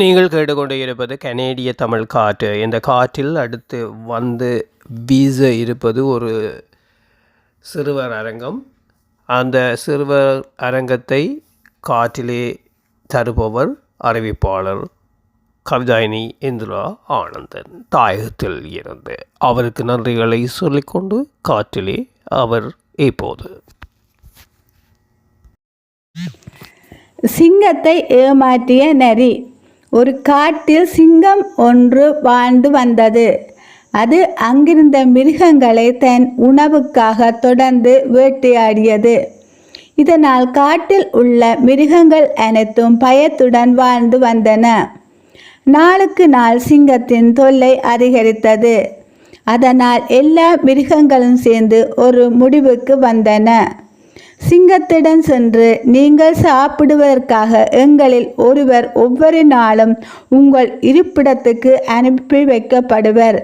நீங்கள் கேட்டுக்கொண்டு இருப்பது கனேடிய தமிழ் காற்று. இந்த காற்றில் அடுத்து வந்து வீச இருப்பது ஒரு சிறுவர் அரங்கம். அந்த சிறுவர் அரங்கத்தை காற்றிலே தருபவர் அறிவிப்பாளர் கவிதாயினி இந்திரா ஆனந்தன். தாயகத்தில் இருந்து அவருக்கு நன்றிகளை சொல்லிக்கொண்டு காற்றிலே அவர் இப்போது. சிங்கத்தை ஏமாற்றிய நரி ஒரு காட்டில் சிங்கம் ஒன்று வாழ்ந்து வந்தது. அது அங்கிருந்த மிருகங்களை தன் உணவுக்காக தொடர்ந்து வேட்டையாடியது. இதனால் காட்டில் உள்ள மிருகங்கள் அனைத்தும் பயத்துடன் வாழ்ந்து வந்தன. நாளுக்கு நாள் சிங்கத்தின் தொல்லை அதிகரித்தது. அதனால் எல்லா மிருகங்களும் சேர்ந்து ஒரு முடிவுக்கு வந்தன. சிங்கத்திடம் சென்று நீங்கள் சாப்பிடுவதற்காக எங்களில் ஒருவர் ஒவ்வொரு நாளும் உங்கள் இருப்பிடத்துக்கு அனுப்பி வைக்கப்படுவர்.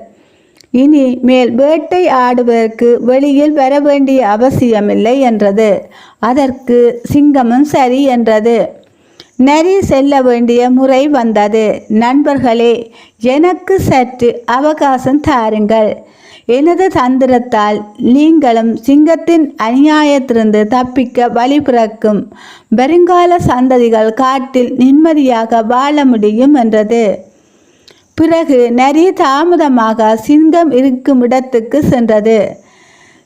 இனி மேல் வேட்டை ஆடுவதற்கு வெளியில் வர வேண்டிய அவசியமில்லை என்றது. அதற்கு சிங்கமும் சரி என்றது. நரி செல்ல வேண்டிய முறை வந்தது. நண்பர்களே எனக்கு சற்று அவகாசம் தாருங்கள். எனது தந்திரத்தால் நீங்களும் சிங்கத்தின் அநியாயத்திலிருந்து தப்பிக்க வழி பிறக்கும். வருங்கால சந்ததிகள் காட்டில் நிம்மதியாக வாழ முடியும் என்றது. பிறகு நரி தாமதமாக சிங்கம் இருக்கும் இடத்துக்கு சென்றது.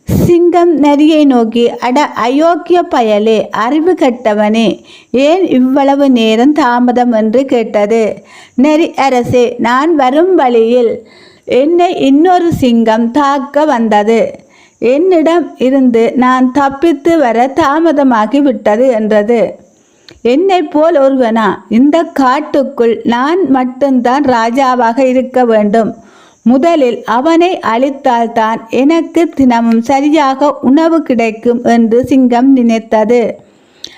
சிங்கம் நரியை நோக்கி அட அயோக்கிய பயலே அறிவு கெட்டவனே ஏன் இவ்வளவு நேரம் தாமதம்? என்று கேட்டது. நரி அரசே நான் வரும் வழியில் என்னை இன்னொரு சிங்கம் தாக்க வந்தது. என்னிடம் இருந்து நான் தப்பித்து வர தாமதமாகி விட்டது என்றது. என்னை போல் ஒருவனா? இந்த காட்டுக்குள் நான் மட்டும்தான் ராஜாவாக இருக்க வேண்டும். முதலில் அவனை அழித்தால்தான் எனக்கு தினமும் சரியாக உணவு கிடைக்கும் என்று சிங்கம் நினைத்தது.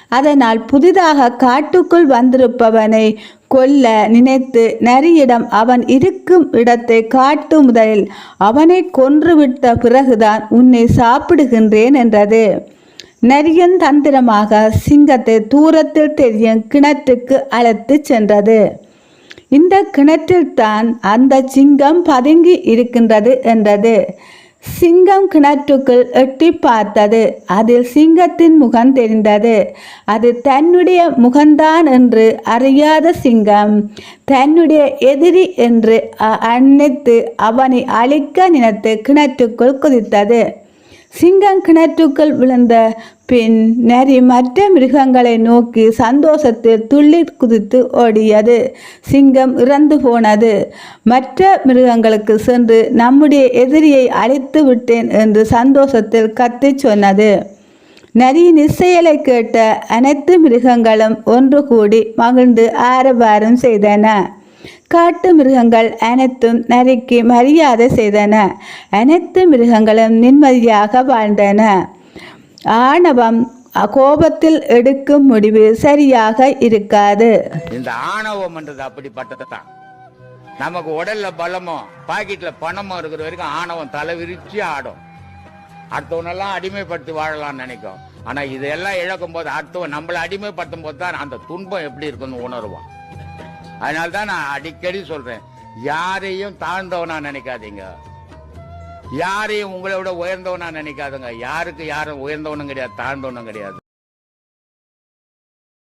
அதனால் புதிதாக காட்டுக்குள் வந்திருப்பவனை கொல்ல நினைத்து நரியிடம் அவன் இருக்கும் இடத்தை காட்டு முதலில் அவனை கொன்றுவிட்ட பிறகுதான் உன்னை சாப்பிடுகின்றேன் என்றது. நரியன் தந்திரமாக சிங்கத்தை தூரத்தில் தெரியும் கிணற்றுக்கு அழைத்து சென்றது. இந்த கிணற்றில்தான் அந்த சிங்கம் பதுங்கி இருக்கின்றது என்றது. சிங்கம் கிணற்றுக்குள் எட்டி பார்த்தது. அதில் சிங்கத்தின் முகம் தெரிந்தது. அது தன்னுடைய முகம்தான் என்று அறியாத சிங்கம் தன்னுடைய எதிரி என்று அன்னித்து அணைத்து அவனை அழிக்க நினைத்து கிணற்றுக்குள் குதித்தது. சிங்கம் கிணற்றுக்குள் விழுந்த பின் நரி மற்ற மிருகங்களை நோக்கி சந்தோஷத்தில் துள்ளி குதித்து ஓடியது. சிங்கம் இறந்து போனது. மற்ற மிருகங்களுக்கு சென்று நம்முடைய எதிரியை அழித்து விட்டேன் என்று சந்தோஷத்தில் கத்திச் சொன்னது. நரியின் இசையலை கேட்ட அனைத்து மிருகங்களும் ஒன்று கூடி மகிழ்ந்து ஆரவாரம் செய்தன. காட்டு மிருகங்கள் அனைத்தும் நரிக்கு மரியாதை செய்தன. அனைத்து மிருகங்களும் நிம்மதியாக வாழ்ந்தன. ஆணவம் கோபத்தில் எடுக்கும் முடிவு சரியாக இருக்காது. இந்த ஆணவம்ன்றது அப்படிப்பட்டது தான். நமக்கு உடல்ல பலமும் பாக்கெட்ல பணமும் இருக்கிற வரைக்கும் ஆணவம் தலை விரிச்சு ஆடும். அடுத்தவனெல்லாம் அடிமைப்படுத்தி வாழலாம்னு நினைக்கும். ஆனா இதெல்லாம் இழக்கும் போது அடுத்தவன் நம்மளை அடிமைப்படுத்தும் போது தான் அந்த துன்பம் எப்படி இருக்குன்னு உணர்வான். அதனால தான் நான் அடிக்கடி சொல்றேன் யாரையும் தாழ்ந்தவனா நினைக்காதீங்க. யாரையும் உங்களை விட உயர்ந்தவனா நினைக்காதுங்க. யாருக்கு யாரும் உயர்ந்தவனும் கிடையாது தாழ்ந்தவனும் கிடையாது.